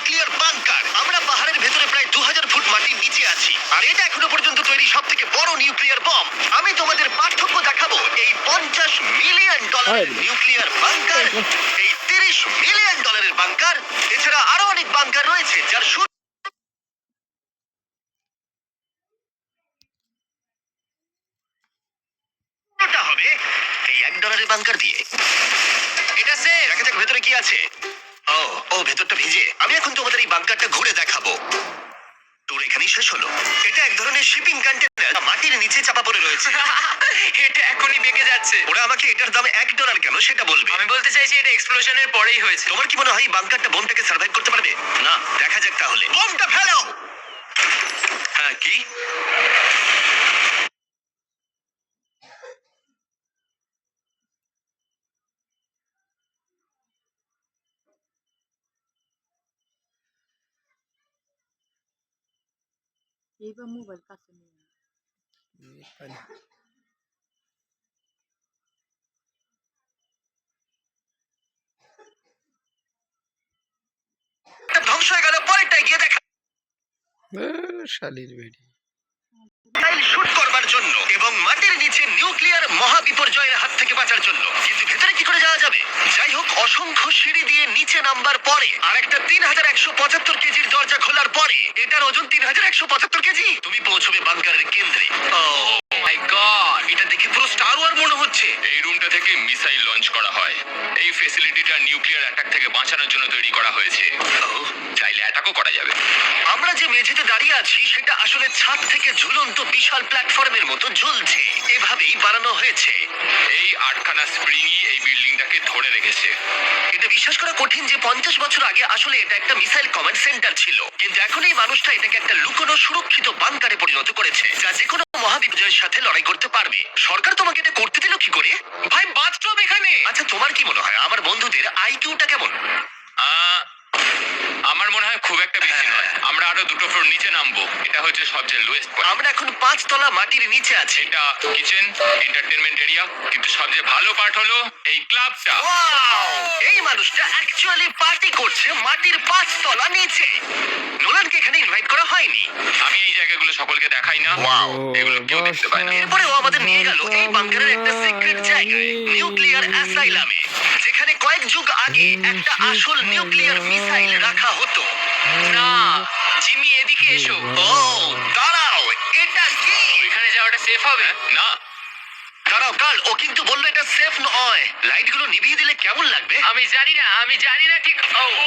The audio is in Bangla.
নিউক্লিয়ার বাংকার আমরা পাহাড়ের ভেতরে প্রায় দু ফুট মাটির নিচে আছি। আর এটা এখনও পর্যন্ত তৈরি সব থেকে বড় নিউক্লিয়ার বম আমি তোমাদের পার্থক্য দেখাবো। এই পঞ্চাশ মিলিয়ন ডলারের আরে। নিউক্লিয়ার বাংকার এই তিরিশ মিলিয়ন ডলারের বাংকার এছাড়া আরও অনেক বাংকার রয়েছে যার হবে? এই এক ডলারের বাংকার দিয়ে। এটা সে দেখা যাক ভেতরে কি আছে? ও ভেতরটা ভিজে। আমি এখন তোমাদের এই বাংকারটা ঘুরে দেখাবো। ট্যুর এখানেই শেষ হলো। এটা এক ধরনের শিপিং কন্টেনার মাটির নিচে চাপা পড়ে রয়েছে। এটা এখনই বেঁকে যাচ্ছে। ওরা আমাকে এটার দাম এক ডলার কেন সেটা বলবে। আমি বলতে চাইছি এটা এক্সপ্লোশনের পরেই হয়েছে। তোমার কি মনে হয় এই বাংকারটা বোমটাকে সার্ভাইভ করতে পারবে? না দেখা যাক তাহলে। বোমটা ফেলো! হ্যাঁ কি? এইবার মোবাইল কাছে নিয়ে ধ্বংস হয়ে গেল পরেরটা গিয়ে দেখা শালির বেড়ি। শুট করবার জন্য এবং মাটির নিচে নিউক্লিয়ার মহাবিপর্যয়ের হাত থেকে বাঁচার জন্য কিন্তু ভেতরে কি করে যাওয়া যাবে। যাই হোক অসংখ্য সিঁড়ি দিয়ে নিচে নামবার পরে আর একটা তিন হাজার একশো পঁচাত্তর কেজির দরজা খোলার পরে এটার ওজন তিন হাজার একশো পঁচাত্তর কেজি। তুমি পৌঁছবে বাংকারের কেন্দ্রে। ও মাই গড এটা দেখে পুরো স্টার ওয়ার মনে হচ্ছে। এই রুমটা থেকে মিসাইল লঞ্চ করা হয়। এই ফেসিলিটিটা নিউক্লিয়ার অ্যাটাক থেকে বাঁচানোর জন্য তৈরি করা হয়েছে। ও, চাইলে অ্যাটাকও করা যাবে। আমরা যে মেঝেতে দাঁড়িয়ে আছি সেটা আসলে ছাদ থেকে ঝুলন্ত বিশাল প্ল্যাটফর্মের মতো ঝুলছে এভাবেই বানানো হয়েছে। এই আটখানা স্প্রিংই এই বিল্ডিংটাকে ধরে রেখেছে। এটা বিশ্বাস করা কঠিন যে পঞ্চাশ বছর আগে আসলে এটা একটা মিসাইল কমান্ড সেন্টার ছিল। কিন্তু এখন এই মানুষটা এটাকে একটা লুকোনো সুরক্ষিত বাংকারে পরিণত করেছে যা যে কোনো মহাবিপর্যয়ের সাথে লড়াই করতে পারবে। সরকার তোমাকে এটা করতে দিল কি করে? ভাই বাথটব এখানে আচ্ছা তোমার কি মনে হয় আমার বন্ধুদের আইকিউটা কেমন আহ, আমার মনে হয় খুব একটা বেশি নয়। আমরা আরও দুটো ফ্লোর নিচে নামবো। এটা হচ্ছে সবচেয়ে লোয়েস্ট পয়েন্ট আমরা এখন পাঁচতলা মাটির নিচে আছি। এটা কিচেন এন্টারটেনমেন্ট এরিয়া কিন্তু সবচেয়ে ভালো পার্ট হলো এই ক্লাবটা Wow! এই মানুষটা অ্যাকচুয়ালি পার্টি করছে মাটির পাঁচতলা নিচে। নোলানকে এখানে ইনভাইট করা হয়নি। আমি এই জায়গাগুলো সকলকে দেখাই না। এগুলো কেউ দেখতে পায় না। এরপরে ও আমাদের নিয়ে গেল এই বাংকারের একটা সিক্রেট জায়গায় নিউক্লিয়ার অ্যাসাইলামে যেখানে কয়েক যুগ আগে একটা আসল নিউক্লিয়ার মিসাইল রাখা হতো। না জিমি এদিকে এসো। ও দাঁড়াও এটা কি? এখানে যাওয়াটা সেফ হবে? না। দাঁড়াও কাল ও কিন্তু বলল এটা সেফ নয়। লাইটগুলো নিভিয়ে দিলে কেমন লাগবে? আমি জানি না আমি জানি না ঠিক ও ও